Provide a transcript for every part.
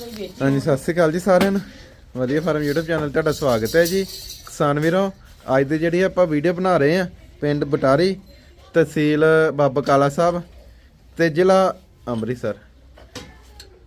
ਹਾਂਜੀ ਸਤਿ ਸ਼੍ਰੀ ਅਕਾਲ ਜੀ ਸਾਰਿਆਂ ਨੂੰ। ਵਧੀਆ ਫਾਰਮ YouTube ਚੈਨਲ ਤੁਹਾਡਾ ਸਵਾਗਤ ਹੈ ਜੀ। ਕਿਸਾਨ ਵੀਰੋ ਅੱਜ ਦੀ ਜਿਹੜੀ ਆਪਾਂ ਵੀਡੀਓ ਬਣਾ ਰਹੇ ਆ ਪਿੰਡ ਬਟਾਰੀ ਤਹਿਸੀਲ ਬਾਬਾ ਕਾਲਾ ਸਾਹਿਬ ਤੇ ਜ਼ਿਲ੍ਹਾ ਅੰਮ੍ਰਿਤਸਰ।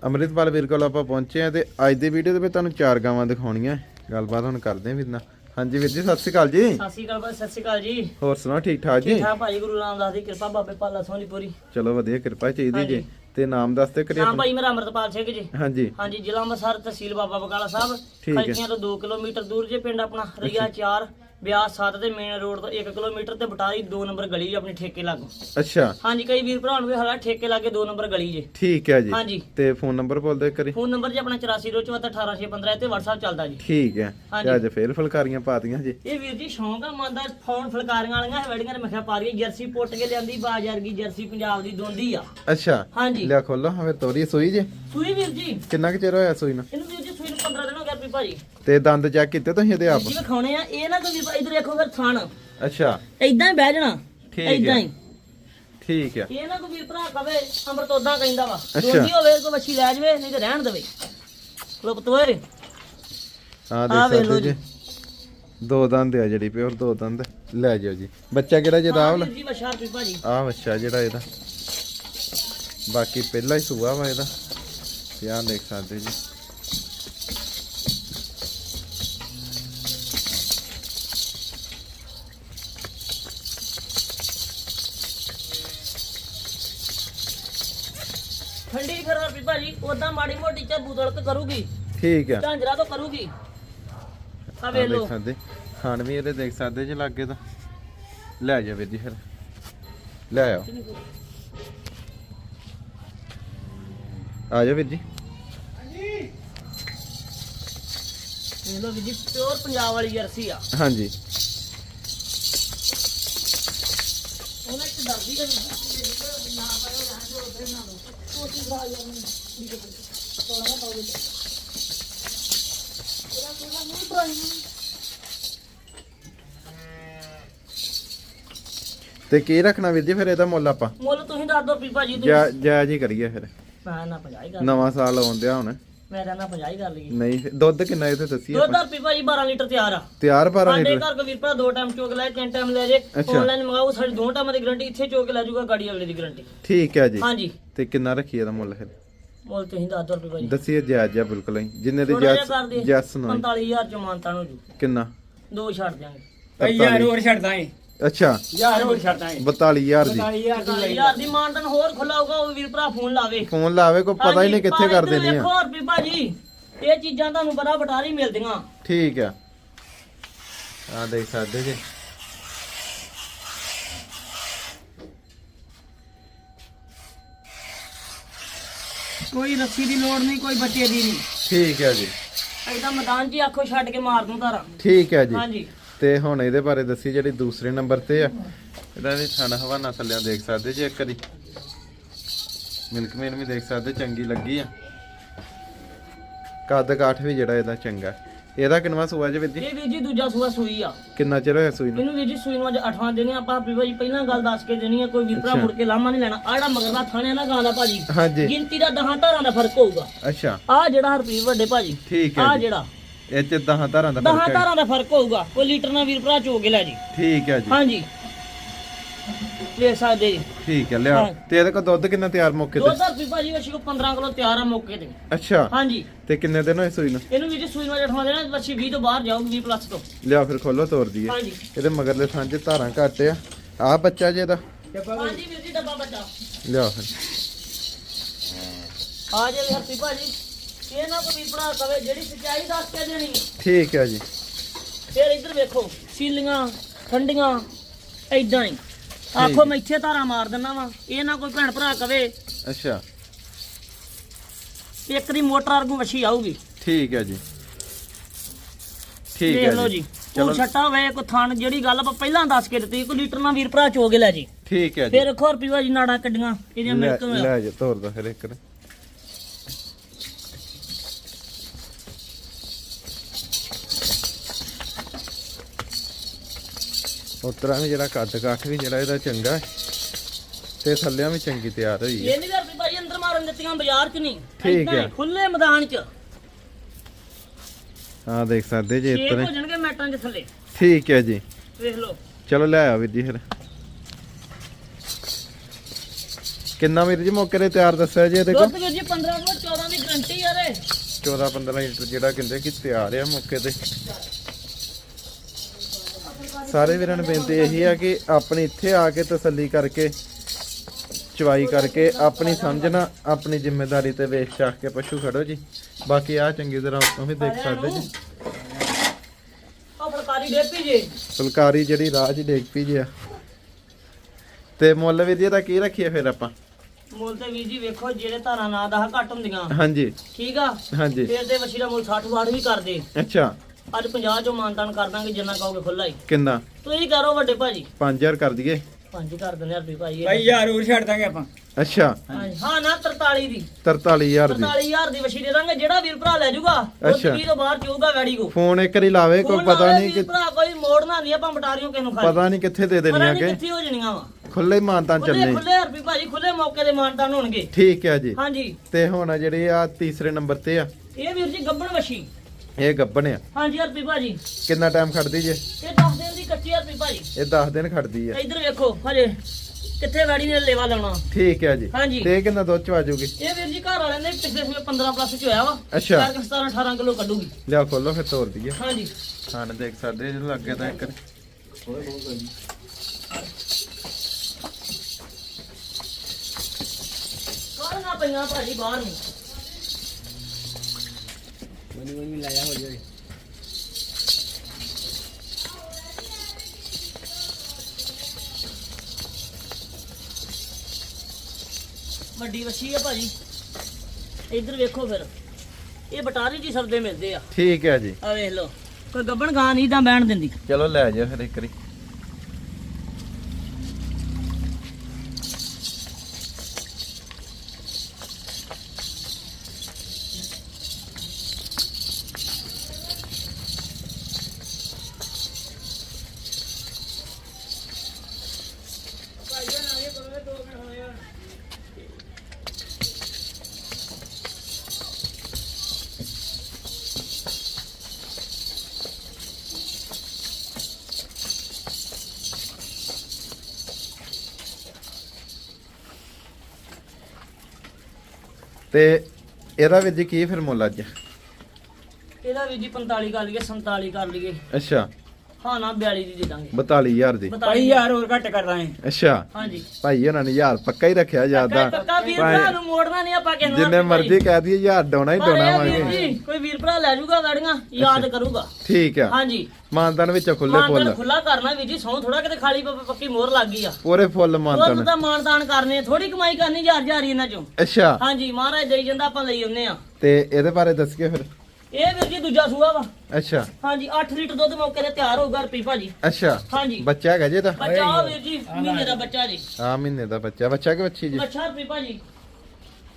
ਅੰਮ੍ਰਿਤਪਾਲ ਵੀਰ ਕੋਲ ਆਪਾਂ ਪਹੁੰਚੇ ਆ ਤੇ ਅੱਜ ਦੀ ਵੀਡੀਓ ਦੇ ਵਿੱਚ ਤੁਹਾਨੂੰ ਚਾਰ ਗਾਵਾਂ ਦਿਖਾਉਣੀਆਂ। ਗੱਲਬਾਤ ਹੁਣ ਕਰਦੇ ਆ ਵੀਰ ਨਾਲ। ਹਾਂਜੀ ਵੀਰ ਜੀ ਸਤਿ ਸ਼੍ਰੀ ਅਕਾਲ ਜੀ। ਸਤਿ ਸ਼੍ਰੀ ਅਕਾਲ ਭਾਈ ਸਤਿ ਸ਼੍ਰੀ ਅਕਾਲ ਜੀ। ਹੋਰ ਸੁਣਾਓ ਠੀਕ ਠਾਕ ਜੀ? ਠੀਕ ਠਾਕ ਭਾਈ ਗੁਰੂ ਰਾਮਦਾਸ ਦੀ ਕਿਰਪਾ ਬਾਬੇ ਪਾਲਾ ਸੋਹਣੀ ਪੂਰੀ। ਚਲੋ ਵਧੀਆ ਕਿਰਪਾ ਚਾਹੀਦੀ ਜੀ। ਤੇ ਨਾਮ ਦੱਸ ਤੇ ਕਰੀਏ ਨਾਮ ਭਾਈ ਮੇਰਾ ਅਮਰਤਪਾਲ ਸਿੰਘ ਜੀ। ਹਾਂਜੀ। ਹਾਂਜੀ ਜ਼ਿਲ੍ਹਾ ਅੰਮ੍ਰਿਤਸਰ ਤਹਿਸੀਲ ਬਾਬਾ ਬਕਾਲਾ ਸਾਹਿਬ। ਖਲਚੀਆਂ ਤੋਂ 2 ਕਿਲੋਮੀਟਰ ਦੂਰ ਜੇ ਪਿੰਡ ਆਪਣਾ ਰਈਆ 4 ਬਿਆਸ 7 ਤੇ ਮੇਨ ਰੋਡ ਤੋਂ 1 ਕਿਲੋਮੀਟਰ ਤੇ ਬਟਾਰੀ 2 ਨੰਬਰ ਗਲੀ ਜੀ ਆਪਣੀ ਠੇਕੇ ਲਾਗੋ। ਅੱਛਾ। ਹਾਂਜੀ ਕਈ ਵੀਰ ਭਰਾ ਨੂੰ ਵੀ ਹਾਲਾ ਠੇਕੇ ਲਾਗੇ 2 ਨੰਬਰ ਗਲੀ ਜੇ। ਠੀਕ ਹੈ ਜੀ। ਹਾਂਜੀ। ਤੇ ਫੋਨ ਨੰਬਰ ਬੋਲ ਦੇ ਕਰੀ ਫੋਨ ਨੰਬਰ ਜੀ ਆਪਣਾ 8424181615 ਤੇ WhatsApp ਚੱਲਦਾ ਜੀ। ਠੀਕ ਹੈ। ਹਾਂਜੀ। ਤੇ ਅੱਜ ਫੇਰ ਫੁਲਕਾਰੀਆਂ ਪਾਤੀਆਂ ਜੀ। ਇਹ ਵੀਰ ਜੀ ਸ਼ੌਂਕ ਆ ਮਨ ਦਾ ਫੋਨ ਫਲਕਾਰੀਆਂ ਵਾਲੀਆਂ ਵੈਡੀਆਂ ਨੇ ਮਖਿਆ ਪਾ ਰਹੀ ਜਰਸੀ ਪੁੱਟ ਕੇ ਲਿਆਂਦੀ ਬਾਜ਼ਾਰ ਗਈ ਜਰਸੀ ਪੰਜਾਬ ਦੀ ਦੋਂਦੀ ਆ। ਅੱਛਾ। ਹਾਂਜੀ। ਲਿਆ ਖੋਲੋ ਹਵੇ ਤੋਰੀ ਸੂਈ ਜੇ। ਸੂਈ ਵੀਰ ਜੀ। ਕਿੰਨਾ ਕੁ ਚਿਰ ਹੋਇਆ ਸੂਈ ਨੂੰ? ਇਹਨੂੰ ਵੀਰ ਜੀ ਸੂਈ ਨੂੰ 15 ਦਿਨ ਹੋ ਗਏ ਵੀ ਭਾਜੀ। ਤੇ ਦੰਦ ਚੈੱਕ ਕੀਤੇ ਤੁਸੀਂ ਇਹਦੇ ਆਪ ਜੀ ਵਿਖਾਉਣੇ ਆ ਇਹ ਨਾ ਵੀ ਇਧਰ ਦੇਖੋ ਫਿਰ ਥਣ। ਅੱਛਾ। ਇਦਾਂ ਹੀ ਬਹਿ ਜਾਣਾ ਠੀਕ ਹੈ। ਇਦਾਂ ਹੀ। ਠੀਕ ਹੈ। ਇਹ ਨਾ ਕੋਈ ਵੀਰ ਭਰਾ ਕਵੇ ਅੰਮ੍ਰਿਤ ਉਦਾਂ ਕਹਿੰਦਾ ਵਾ। ਦੋਂਦੀ ਹੋਵੇ ਕੋਈ ਬੱਚੀ ਲੈ ਜਵੇ ਨਹੀਂ ਤੇ ਰਹਿਣ ਦੇਵੇ। ਲੋ ਪਤੋਏ ਆ ਦੇਖ ਸਕਦੇ ਜੀ। ਦੋ ਦੰਦ ਆ ਜਿਹੜੀ ਪਿਓਰ ਦੋ ਦੰਦ। ਲੈ ਜਾਓ ਜੀ। ਬੱਚਾ ਕਿਹੜਾ ਜੇ ਰਾਵਲ? ਜੀ ਬਸ਼ਾਰ ਵੀ ਭਾਜੀ। ਆ ਬੱਚਾ ਜਿਹੜਾ ਇਹਦਾ। ਬਾਕੀ ਪਹਿਲਾ ਹੀ ਸੂਆ ਵਾ ਇਹਦਾ। ਧਿਆਨ ਦੇਖ ਸਕਦੇ ਜੀ। ਠੰਡੀ ਫਿਰ ਵੀ ਭਾਜੀ? ਉਦਾਂ ਮਾੜੀ ਮੋਟੀ ਝੱਬੂ ਤੜਕ ਕਰੂਗੀ। ਠੀਕ ਹੈ ਝਾਂਜਰਾ ਤਾਂ ਕਰੂਗੀ। ਆ ਆ ਵੇਖ ਦੇਖ ਲੋ ਸਕਦੇ। ਖਾਣ ਵੀ ਇਹਦੇ ਦੇਖ ਸਕਦੇ ਜੇ ਲੱਗੇ ਤਾਂ। ਲੈ ਜਾ ਵੀਰ ਜੀ ਫਿਰ। ਲੈ ਆਓ। ਆ ਜਾ ਵੀਰ ਜੀ। ਵੇਖ ਲੋ ਵੀ ਜੀ ਪਿਓਰ ਪੰਜਾਬ ਵਾਲੀ ਜਰਸੀ ਆ। ਹਾਂਜੀ। ਉਹਨਾਂ ਚ ਦਰਦੀ ਦਾ ਨਾ ਪਾਇਓ ਨਾ ਲਓ ਕੋਸ਼ਿਸ਼ ਕਰਾ ਤੇ ਕੀ ਰੱਖਣਾ ਵੀਰ ਜੀ ਫਿਰ ਇਹਦਾ ਮੁੱਲ ਆਪਾਂ? ਮੁੱਲ ਤੁਸੀਂ ਦੱਸ ਦਿਓ ਵੀ ਭਾਜੀ ਤੁਸੀਂ। ਜਾ ਜਾਇਜ਼ ਹੀ ਕਰੀਏ ਫਿਰ। ਮੈਂ ਨਾ 50 ਹੀ ਕਰ ਨਵਾਂ ਸਾਲ ਆਉਂਦਿਆ ਹੁਣ। ਮੈਂ ਕਹਿੰਦਾ 50 ਹੀ ਕਰ ਲਈਏ। ਨਹੀਂ ਫਿਰ ਦੁੱਧ ਕਿੰਨਾ ਇਹ ਤੇ ਦੱਸੀ ਦੁੱਧ ਆਪਾਂ? ਰੁਪਏ ਭਾਜੀ 12 ਲੀਟਰ ਤਿਆਰ ਆ। ਤਿਆਰ 12 ਸਾਡੇ ਲੀਟਰ? ਘਰ ਕੋ ਵੀਰ ਭਰਾ ਦੋ ਟਾਈਮ ਚੋਕ ਲੈ ਤਿੰਨ ਟਾਈਮ ਲੈ ਜੇ। ਅੱਛਾ। ਆਨਲਾਈਨ ਮੰਗਾਓ ਸਾਡੀ ਦੋ ਟਾਈਮਾਂ ਦੀ ਗਾਰੰਟੀ ਇੱਥੇ ਚੋਕ ਲੈ ਜਾਊਗਾ ਗਾੜੀ ਅਗਲੇ ਦੀ ਗਾਰੰਟੀ ਠੀਕ ਹੈ ਜੀ। ਹਾਂਜੀ। ਤੇ ਕਿੰਨਾ ਰੱਖੀ ਇਹਦਾ ਮੁੱਲ ਫਿਰ? ਮੁੱਲ ਤੁਸੀਂ ਦੱਸ ਦਿਓ ਰੁਪਏ ਭਾਜੀ। ਦੱਸੀਏ ਜਾਇਜ਼ ਜਿਹਾ ਬਿਲਕੁਲ ਹੀ। ਜਿੰਨੇ ਦੀ ਥੋੜਾ ਜਿਹਾ ਜੈਸ ਕਰ ਦੇ ਜੈਸ ਨਾ 45000 ਚ ਮਾਨਤਾ ਨੂੰ ਜੀ। ਕਿੰਨਾ? ਦੋ ਛੱਡ ਦਿਆਂਗੇ। ਭਾਈ ਯਾਰ ਹੋਰ ਛੱਡਦਾ ਏ ਅੱਛਾ। ਯਾਰ ਹੋਰ ਛੱਡਦਾ ਏ 42000 ਦੀ। 40000 ਦੀ ਲਈ। 40000 ਦੀ ਮਾਨਤਨ ਹੋਰ ਖੁੱਲਾ ਹੋਊਗਾ ਉਹ ਵੀਰ ਭਰਾ ਫੋਨ ਲਾਵੇ। ਫੋਨ ਲਾਵੇ ਕੋਈ ਪਤਾ ਹੀ ਨਹੀਂ ਕਿੱਥੇ ਕਰ ਦੇਣੀ ਆ ਦੇਖੋ ਰੁਪਏ ਭਾਜੀ ਇਹ ਚੀਜ਼ਾਂ ਤੁਹਾਨੂੰ ਬੜਾ ਬਟਾਰੀ ਮਿਲਦੀਆਂ। ਠੀਕ ਆ। ਆ ਦੇਖ ਸਕਦੇ ਜੀ। ਕੋਈ ਰੱਸੀ ਦੀ ਲੋੜ ਨਹੀਂ ਕੋਈ ਬੱਚੇ ਦੀ ਨਹੀਂ। ਠੀਕ ਹੈ ਜੀ। ਐਦਾਂ ਮੈਦਾਨ ਹੀ ਆਖੋ ਛੱਡ ਕੇ ਮਾਰ ਦੂੰ ਧਾਰਾ ਠੀਕ ਹੈ ਜੀ। ਹਾਂਜੀ। ਤੇ ਹੁਣ ਇਹਦੇ ਬਾਰੇ ਦੱਸੀ ਜਿਹੜੀ ਦੂਸਰੇ ਨੰਬਰ ਤੇ ਆ। ਇਹਦਾ ਵੀ ਥਣ ਹਵਾਨਾ ਥੱਲਿਆਂ ਦੇਖ ਸਕਦੇ ਜੀ ਇੱਕ ਵਾਰੀ। ਮਿਲਕ ਮੇਨ ਵੀ ਦੇਖ ਸਕਦੇ ਚੰਗੀ ਲੱਗੀ ਆ। ਕੱਦ ਕਾਠ ਵੀ ਜਿਹੜਾ ਇਹਦਾ ਚੰਗਾ। ਇਹਦਾ ਕਿੰਨਵਾ ਸੂਆ ਜੀ ਜੀ? ਇਹ ਵੀਰ ਜੀ ਦੂਜਾ ਸੂਆ ਸੂਈ ਆ। ਕਿੰਨਾ ਚਿਰ ਹੋਇਆ ਸੂਈ ਨੂੰ? ਮੈਨੂੰ ਵੀਰ ਜੀ ਸੂਈ ਨੂੰ ਅੱਜ 8ਵਾਂ ਦਿਨ ਆ ਆਪਾਂ ਵੀ ਭਾਜੀ ਪਹਿਲਾਂ ਗੱਲ ਦੱਸ ਕੇ ਦੇਣੀ ਆ ਕੋਈ ਵੀਰ ਭਰਾ ਅੱਛਾ। ਮੁੜ ਕੇ ਲਾਮਾ ਨਹੀਂ ਲੈਣਾ। ਆ ਜਿਹੜਾ ਮਗਰਲਾ ਥਾਣੇ ਨਾ ਗਾਂ ਦਾ ਭਾਜੀ ਹਾਂਜੀ। ਗਿਣਤੀ ਦਾ 10 ਧਾਰਾਂ ਦਾ ਫ਼ਰਕ ਹੋਊਗਾ। ਅੱਛਾ। ਆ ਜਿਹੜਾ ਹਰਪ੍ਰੀਤ ਵੱਡੇ ਭਾਜੀ ਠੀਕ ਹੈ ਆ ਜਿਹੜਾ ਇਹ ਚ 10 ਧਾਰਾਂ ਦਾ 10 ਫ਼ਰਕ ਹੈ। ਧਾਰਾਂ ਦਾ ਫ਼ਰਕ ਹੋਊਗਾ। ਕੋਈ ਲੀਟਰ ਨਾਲ ਵੀਰ ਭਰਾ ਚੋ ਕੇ ਲੈ ਜੀ। ਠੀਕ ਹੈ ਜੀ। ਹਾਂਜੀ। ਵੇਖ ਸਕਦੇ ਜੀ। ਠੀਕ ਹੈ ਲਿਆ। ਹਾਂ। ਤੇ ਇਹਦੇ ਦੁੱਧ ਕਿੰਨਾ ਤਿਆਰ ਮੌਕੇ ਤੇ? ਦੁੱਧ ਹਰਪ੍ਰੀਤ ਭਾਜੀ ਵਸ਼ੀ ਕੋ 15 ਕਿਲੋ ਤਿਆਰ ਆ ਮੌਕੇ ਤੇ। ਅੱਛਾ। ਹਾਂਜੀ। ਤੇ ਕਿੰਨੇ ਦਿਨ ਹੋਏ ਸੂਈ ਨੂੰ? ਇਹਨੂੰ ਵੀਰ ਜੀ ਸੂਈ ਨੂੰ ਅੱਜ 8ਵਾਂ ਦੇਣਾ ਵਸ਼ੀ 20 ਤੋਂ ਬਾਹਰ ਜਾਊਗੀ 20 ਪਲੱਸ ਤੋਂ। ਲਿਆ ਫਿਰ ਖੋਲੋ ਤੋਰ ਦਈਏ। ਹਾਂਜੀ। ਇਹਦੇ ਮਗਰਲੇ 'ਚ ਧਾਰਾਂ ਘੱਟ ਆ। ਆ ਬੱਚਾ ਜੇ ਦਾ ਹਾਂਜੀ ਵੀਰ ਜੀ ਡੱਬਾ ਵੱਡਾ ਲਿਆ ਫਿਰ। ਆ ਜੇ ਹਰਪ੍ਰੀਤ ਭਾਜੀ। ਇਹ ਨਾ ਕੋਈ ਵੀਰ ਭਰਾ ਕਵੇ ਜਿਹੜੀ ਸੱਚਾਈ ਦੱਸ ਕੇ ਦੇਣੀ ਹੈ। ਠੀਕ ਹੈ ਜੀ। ਫਿਰ ਇੱਧਰ ਵੇਖੋ ਸੀਲੀਆਂ ਠੰਡੀਆਂ ਐਦਾਂ ਹੀ। ਆਖੋ ਮੈਂ ਇੱਥੇ ਧਾਰਾ ਮਾਰ ਦਿੰਦਾ ਵਾ ਇਹ ਨਾ ਕੋਈ ਭੈਣ ਭਰਾ ਕਵੇ। ਅੱਛਾ। ਇੱਕ ਦੀ ਮੋਟਰ ਵਰਗੂ ਵਛੀ ਆਊਗੀ। ਠੀਕ ਹੈ ਜੀ। ਠੀਕ ਦੇਖ ਹੈ ਲਓ ਜੀ। ਉਹ ਛੱਟਾ ਹੋਵੇ ਕੋ ਥਣ ਜਿਹੜੀ ਗੱਲ ਆਪਾਂ ਪਹਿਲਾਂ ਦੱਸ ਕੇ ਦਿੱਤੀ ਕੋਈ ਲੀਟਰ ਨਾਲ ਵੀਰ ਭਰਾ ਚੋਗੇ ਲੈ ਜੀ। ਠੀਕ ਹੈ ਜੀ। ਫਿਰ ਰੱਖੋ ਰੁਪਈਆ ਜੀ ਨਾੜਾਂ ਕੱਢੀਆਂ ਇਹਦੀਆਂ ਮਿਲਕ। ਲੈ ਜਾ ਤੋਰ ਦਾ ਫਿਰ ਇੱਕ ਨੇ। ਉਤਰਾ ਵੀ ਜਿਹੜਾ ਕੱਦ ਕਾਠ ਵੀ ਜਿਹੜਾ ਇਹਦਾ ਚੰਗਾ ਹੈ। ਤੇ ਥੱਲਿਆਂ ਵੀ ਚੰਗੀ ਤਿਆਰ ਹੋਈ ਹੈ। ਇਹ ਨਹੀਂ ਹਰਪ੍ਰੀਤ ਭਾਜੀ ਅੰਦਰ ਮਾਰ ਮਾਰਨ ਦਿੱਤੀਆਂ ਬਾਜ਼ਾਰ 'ਚ ਨਹੀਂ ਠੀਕ ਹੀ। ਖੁੱਲੇ ਮੈਦਾਨ 'ਚ। ਆ ਦੇਖ ਸਕਦੇ ਜੀ ਛੇ ਇਤਨੇ। ਹੋ ਜਾਣਗੇ ਮੈਟਾਂ 'ਚ ਥੱਲੇ। ਠੀਕ ਹੈ ਜੀ। ਵੇਖ ਲਓ। ਚਲੋ ਲੈ ਆ ਵੀਰ ਜੀ ਫਿਰ। ਕਿੰਨਾ ਵੀਰ ਜੀ ਮੌਕੇ ਤੇ ਤਿਆਰ ਦੱਸਿਆ ਜੀ ਇਹਦੇ ਕੋਲ? ਦੁੱਧ ਵੀਰ ਜੀ 15 ਤੋਂ 14 ਦੀ ਗਰੰਟੀ ਯਾਰ ਇਹ 14 15 ਲੀਟਰ ਜਿਹੜਾ ਕਹਿੰਦੇ ਕਿ ਤਿਆਰ ਆ ਮੌਕੇ ਤੇ। ਸਾਰੇ ਵੀਰਾਂ ਨੂੰ ਬੇਨਤੀ ਇਹੀ ਆ ਕਿ ਆਪਣੀ ਇੱਥੇ ਆ ਕੇ ਤਸੱਲੀ ਕਰਕੇ ਚਵਾਈ ਕਰਕੇ ਆਪਣੀ ਸਮਝਣਾ ਆਪਣੀ ਜ਼ਿੰਮੇਵਾਰੀ ਤੇ ਵੇਖ ਚਾਖ ਕੇ ਪਸ਼ੂ ਖੜੋ ਜੀ। ਬਾਕੀ ਆ ਚੰਗੀ ਤਰ੍ਹਾਂ ਉੱਤੋਂ ਵੀ ਦੇਖ ਸਕਦੇ ਜੀ। ਫਲਕਾਰੀ ਜਿਹੜੀ ਰਾਹ 'ਚ ਡੇਗ ਪਈ ਜੀ ਆ। ਤੇ ਮੁੱਲ ਜੀ ਦਾ ਕੀ ਰੱਖੀਏ ਫਿਰ ਆਪਾਂ? ਮੁੱਲ ਤੇ ਵੀਰ ਜੀ ਵੇਖੋ ਜਿਹੜੇ ਧਾਰਾਂ ਨਾ ਦਾ ਘੱਟ ਹੁੰਦੀਆਂ। ਹਾਂਜੀ। ਠੀਕ ਆ? ਹਾਂਜੀ। ਫੇਰ ਦੇ ਵਛੀ ਦਾ ਮੁੱਲ 60 ਵਾਰ ਵੀ ਕਰਦੇ। ਅੱਛਾ। ਅੱਜ 50 ਚੋਂ ਮਾਨਤਾਨ ਕਰ ਦਾਂਗੇ ਜਿੰਨਾ ਕਹੋਗੇ ਖੁੱਲਾ ਹੀ। ਕਿੰਨਾ? ਤੁਸੀਂ ਕਰੋ ਵੱਡੇ ਭਾਜੀ। 5000 ਕਰ ਦਈਏ। ਪੰਜ ਕਰ ਦਿੰਦੇ ਰੁਪਏ ਭਾਈ ਭਾਈ ਯਾਰ ਹੋਰ ਛੱਡ ਦਾਂਗੇ ਆਪਾਂ। ਅੱਛਾ। ਹਾਂਜੀ, ਹਾਂ ਨਾ 43 ਦੀ। 43000 ਦੀ। 43000 ਦੀ ਵਛੀ ਦੇ ਦਾਂਗੇ ਜਿਹੜਾ ਵੀਰ ਭਰਾ ਲੈ ਜਾਊਗਾ ਉਹ ਅੱਛਾ। 20 ਤੋਂ ਬਾਹਰ ਚੂਗਾ ਵੈੜੀ ਕੋ ਫੋਨ ਇੱਕ ਵਾਰੀ ਲਾਵੇ ਕੋਈ ਪਤਾ ਨਹੀਂ ਵੀਰ ਕਿ ਭਰਾ ਕੋਈ ਮੋੜਨਾ ਨਹੀਂ ਆਪਾਂ ਮਟਾਰੀਓ ਕਿਸ ਨੂੰ ਖਾਲੀ। ਪਤਾ ਨਹੀਂ ਕਿੱਥੇ ਦੇ ਪਤਾ ਦੇਣੀਆਂ ਨਹੀਂ ਕਿ ਕਿੱਥੇ ਹੋ ਜਣੀਆਂ ਵਾ। ਖੁੱਲੇ ਮਾਨਤਾਂ ਖੁੱਲੇ ਚੱਲਣੇ। ਖੁੱਲੇ ਰੁਪਏ ਭਾਜੀ ਖੁੱਲੇ ਮੌਕੇ ਦੇ ਮਾਨਤਾਨ ਹੋਣਗੇ। ਠੀਕ ਹੈ ਜੀ। ਹਾਂਜੀ। ਤੇ ਹੁਣ ਜਿਹੜੀ ਆ ਤੀਸਰੇ ਨੰਬਰ ਤੇ ਆ। ਇਹ ਵੀਰ ਜੀ ਗੱਬਣ ਵਛੀ ਇਹ ਗੱਬਣ ਆ। ਹਾਂਜੀ ਰੁਪਏ ਭਾਜੀ। ਕਿੰਨਾ ਟਾਈਮ ਖੜਦੀ ਜੇ? ਇਹ 10 ਦਿਨ ਦੀ ਕੱਚੀ ਰੁਪਏ ਭਾਜੀ। ਇਹ 10 ਦਿਨ ਖੜਦੀ ਆ। ਇੱਧਰ ਵੇਖੋ ਹਜੇ ਕਿੱਥੇ ਵੈੜੀ ਨੇ ਲੇਵਾ ਲਾਉਣਾ। ਠੀਕ ਹੈ ਜੀ। ਹਾਂਜੀ। ਤੇ ਕਿੰਨਾ ਦੁੱਧ ਚ ਆ ਜਾਊਗੀ ਇਹ ਵੀਰ ਜੀ ਘਰ ਵਾਲਿਆਂ ਨੇ ਪਿਛਲੇ ਸਮੇਂ 15 ਪਲੱਸ ਚ ਹੋਇਆ ਵਾ। ਅੱਛਾ। ਕਰਕੇ 17 18 ਕਿਲੋ ਕੱਢੂਗੀ। ਲਿਆ ਖੋਲੋ ਫਿਰ ਤੋਰ ਦਈਏ। ਹਾਂਜੀ। ਹਾਂ ਦੇਖ ਸਕਦੇ ਜੇ ਲੱਗੇ ਤਾਂ ਇੱਕ ਕਾਹਨਾਂ ਪਈਆਂ ਭਾਜੀ ਬਾਹਰ ਨੂੰ? ਮੈਨੂੰ ਮੈਨੂੰ ਲਾਇਆ ਹੋ ਜਾਏ ਵੱਡੀ ਵਛੀ ਆ ਭਾਜੀ। ਇੱਧਰ ਵੇਖੋ ਫਿਰ। ਇਹ ਬਟਾਰੀ ਜੀ ਸਬਦੇ ਮਿਲਦੇ ਆ। ਠੀਕ ਹੈ ਜੀ। ਆ ਵੇਖ ਲਓ। ਕੋਈ ਗੱਬਣ ਗਾਂ ਨਹੀਂ ਤਾਂ ਬਹਿਣ ਦਿੰਦੀ। ਚਲੋ ਲੈ ਜਾ ਫਿਰ ਇੱਕ ਵਾਰੀ। ਤੇ ਇਹਦਾ ਜੀ ਕੀ ਫਿਰ ਮੁੱਲ ਅੱਜ? ਇਹਦਾ ਵੀ ਜੀ 45 ਕਰ ਲਈਏ 47 ਕਰ ਲਈਏ। ਅੱਛਾ। ਹਾਂ ਨਾ 42 ਦੀ ਦੇ ਦਾਂਗੇ। 42000 ਦੀ। ਭਾਈ 42 ਯਾਰ ਹੋਰ ਘੱਟ ਕਰ ਦਾਂਗੇ। ਅੱਛਾ। ਹਾਂਜੀ। ਭਾਈ ਉਹਨਾਂ ਨੇ ਯਾਰ ਪੱਕਾ ਹੀ ਰੱਖਿਆ ਜ਼ਿਆਦਾ ਪੱਕਾ ਵੀਰ ਭਰਾ ਨੂੰ ਮੋੜਨਾ ਨਹੀਂ ਆਪਾਂ ਕਿਸੇ ਨੂੰ ਜਿੰਨੇ ਮਰਜ਼ੀ ਕਹਿ ਦਈਏ ਯਾਰ ਡਾਉਣਾ ਹੀ ਡਾਉਣਾ ਵਾਂਗੇ ਕੋਈ ਵੀਰ ਭਰਾ ਲੈ ਜਾਊਗਾ ਗਾੜੀਆਂ ਯਾਦ ਕਰੂਗਾ। ਠੀਕ ਆ। ਹਾਂਜੀ। ਮਾਨਦਾਨ ਵਿੱਚ ਖੁੱਲੇ ਮਾਨਦਾਨ ਫੁੱਲ। ਖੁੱਲਾ ਕਰਨਾ ਵੀਰ ਜੀ ਸੌ ਥੋੜਾ ਕਿਤੇ ਖਾਲੀ ਪ- ਪੱਕੀ ਮੋਹਰ ਲੱਗ ਗਈ ਆ। ਪੂਰੇ ਫੁੱਲ ਉਹ ਮਾਨਦਾਨ ਤਾਂ ਮਾਨਦਾਨ ਕਰਨੇ ਥੋੜੀ ਕਮਾਈ ਕਰਨੀ ਹਜ਼ਾਰ ਹੀ ਇਹਨਾਂ ਚੋਂ। ਅੱਛਾ। ਹਾਂਜੀ ਮਹਾਰਾਜ ਦੇਈ ਜਾਂਦਾ ਆਪਾਂ ਲਈ ਆਉਂਦੇ ਆ ਤੇ ਇਹਦੇ ਬਾਰੇ ਦੱਸਿਓ ਫਿਰ। ਇਹ ਵੀਰ ਜੀ ਦੂਜਾ ਸੂਆ ਵਾ। ਅੱਛਾ। ਹਾਂਜੀ 8 ਲੀਟਰ ਦੁੱਧ ਮੌਕੇ ਤੇ ਤਿਆਰ ਹੋਊਗਾ ਰੁਪਈ ਭਾਜੀ। ਅੱਛਾ। ਹਾਂਜੀ। ਬੱਚਾ ਹੈਗਾ ਜੇ ਤਾਂ? ਬੱਚਾ ਆ ਵੀਰ ਜੀ ਮਹੀਨੇ ਦਾ ਬੱਚਾ ਜੀ। ਆ ਮਹੀਨੇ ਦਾ ਬੱਚਾ। ਬੱਚਾ ਕਿ ਬੱਚੀ ਜੀ? ਬੱਚਾ ਰੁਪਈ ਭਾਜੀ।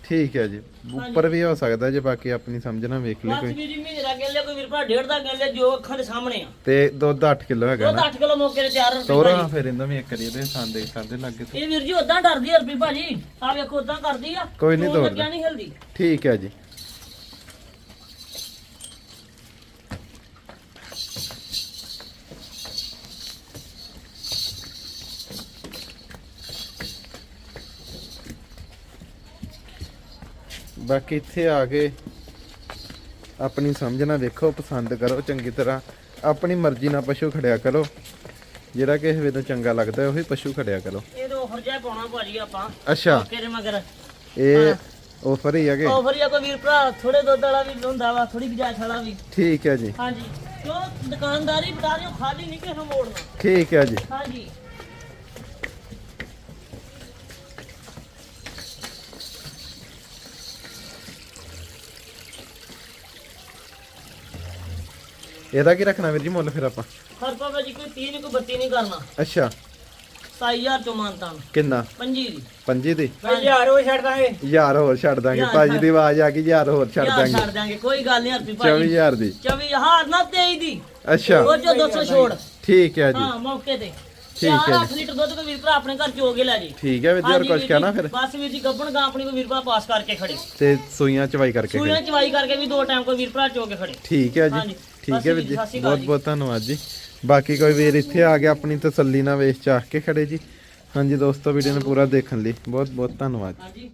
ਠੀਕ ਹੈ ਜੀ। ਉੱਪਰ ਵੀ ਹੋ ਸਕਦਾ ਜੇ ਬਾਕੀ ਆਪਣੀ ਸਮਝਣਾ ਵੇਖ ਲਈ ਬਸ ਕੋਈ। ਵੀਰ ਜੀ ਮਹੀਨੇ ਦਾ ਕੋਈ ਵੀਰ ਭਰਾ ਡੇਢ ਦਾ ਕਹਿੰਦੇ ਜੋ ਅੱਖਾਂ ਦੇ ਸਾਹਮਣੇ ਆ। ਤੇ ਦੁੱਧ 8 ਕਿਲੋ ਹੈਗਾ ਦੁੱਧ ਨਾ? 8 ਕਿਲੋ ਮੌਕੇ ਤੇ ਤਿਆਰ ਤੋਰਾ ਭਾਜੀ। ਫਿਰ ਇਹਨਾਂ ਵੀ ਇੱਕ ਕਰੀ ਇਹਦੇ ਸਾਂ ਦੇ ਸਾਡੇ ਲੱਗੇ ਤੇ। ਇਹ ਵੀਰ ਜੀ ਉਦਾਂ ਡਰਦੀ ਆ ਰੁਪਈ ਭਾਜੀ। ਆ ਵੇਖੋ ਉਦਾਂ ਕਰਦੀ ਆ। ਕੋਈ ਨੀ ਫੋਨ ਤੋੜ ਲੱਗਿਆ ਲੈ। ਨਹੀਂ ਹਿਲਦੀ। ਠੀਕ ਹੈ ਜੀ। ਬਾਕੀ ਇੱਥੇ ਆ ਕੇ ਆਪਣੀ ਸਮਝਣਾ ਵੇਖੋ ਪਸੰਦ ਕਰੋ ਚੰਗੀ ਤਰ੍ਹਾਂ। ਆਪਣੀ ਮਰਜ਼ੀ ਨਾਲ ਪਸ਼ੂ ਖੜਿਆ ਕਰੋ। ਜਿਹੜਾ ਕਿਸੇ ਵੇਲੇ ਚੰਗਾ ਲੱਗਦਾ ਉਹੀ ਪਸ਼ੂ ਖੜਿਆ ਕਰੋ। ਇਹ ਤਾਂ ਆਫਰ ਜਿਹਾ ਪਾਉਣਾ ਭਾਜੀ ਆਪਾਂ। ਅੱਛਾ। ਮੌਕੇ ਦੇ ਮਗਰ। ਇਹ ਆਫਰ ਹੀ ਹੈਗੇ ਆਫਰ ਜਿਹਾ ਕੋਈ ਵੀਰ ਭਰਾ ਥੋੜੇ ਦੁੱਧ ਵਾਲਾ ਵੀ ਹੁੰਦਾ ਵਾ ਥੋੜੀ ਗੁਜਾਇਸ਼ ਵਾਲਾ ਵੀ। ਠੀਕ ਹੈ ਜੀ। ਹਾਂਜੀ। ਕਿਉਂ ਦੁਕਾਨਦਾਰੀ ਬਤਾ ਰਹੇ ਹੋ ਖਾਲੀ ਨਹੀਂ ਕਿਸੇ ਨੂੰ ਮੋੜਨਾ। ਠੀਕ ਹੈ ਜੀ। ਹਾਂਜੀ। ਇਹਦਾ ਕੀ ਰੱਖਣਾ ਵੀਰ ਜੀ ਮੁੱਲ ਫਿਰ ਆਪਾਂ? ਖਰਚਾ ਭਾਜੀ ਕੋਈ 30 ਨਹੀਂ ਕੋਈ 32 ਨਹੀਂ ਕਰਨਾ। ਅੱਛਾ। 27000 ਚੋਂ ਮਾਨਤਾ ਕਿੰਨਾ? 25 ਦੀ। 25 ਦੀ? ਯਾਰ ਉਹ ਛੱਡ ਦਾਂਗੇ। ਯਾਰ ਹੋਰ ਛੱਡ ਦਾਂਗੇ। ਭਾਜੀ ਦੀ ਆਵਾਜ਼ ਆ ਗਈ ਯਾਰ ਹੋਰ ਛੱਡ ਦਾਂਗੇ। ਛੱਡ ਦਾਂਗੇ ਕੋਈ ਗੱਲ ਨਹੀਂ ਹਰਪੀ ਭਾਜੀ। 24000 ਦੀ। 24000 ਨਾ 23 ਦੀ। ਅੱਛਾ। ਉਹ ਜੋ 200 ਛੋੜ। ਠੀਕ ਹੈ ਜੀ। ਹਾਂ ਮੌਕੇ ਤੇ। ਠੀਕ ਹੈ 8 ਲੀਟਰ ਦੁੱਧ ਕੋਈ ਵੀਰ ਭਰਾ ਆਪਣੇ ਘਰ ਚੋ ਕੇ ਲੈ ਜੀ। ਠੀਕ ਹੈ ਵੀਰ ਜੀ ਕੁਝ ਕਹਿਣਾ ਫਿਰ? ਬਸ ਵੀਰ ਜੀ ਗੱਬਣ ਗਾਂ ਆਪਣੀ ਕੋਈ ਵੀਰ ਭਰਾ ਪਾਸ ਕਰਕੇ ਖੜੇ। ਤੇ ਸੂਈਆਂ ਚਵਾਈ ਕਰਕੇ ਸੂਈਆਂ ਚਵਾਈ ਕਰਕੇ ਵੀ ਦੋ ਟਾਈਮ ਕੋਈ ਵੀਰ ਭਰਾ ਚੋ ਕੇ ਖੜੇ। ਠੀਕ ਹੈ ਜੀ। ਠੀਕ ਹੈ ਵੀਰ ਜੀ। ਬਹੁਤ ਬਹੁਤ ਧੰਨਵਾਦ ਜੀ। ਬਾਕੀ ਕੋਈ ਵੀਰ ਇੱਥੇ ਆ ਗਿਆ ਆਪਣੀ ਤਸੱਲੀ ਨਾਲ ਵੇਖ ਚਾਹ ਕੇ ਖੜੇ ਜੀ। ਹਾਂਜੀ ਦੋਸਤੋ ਵੀਡੀਓ ਨੂੰ ਪੂਰਾ ਦੇਖਣ ਲਈ ਬਹੁਤ ਬਹੁਤ ਧੰਨਵਾਦ। ਜੀ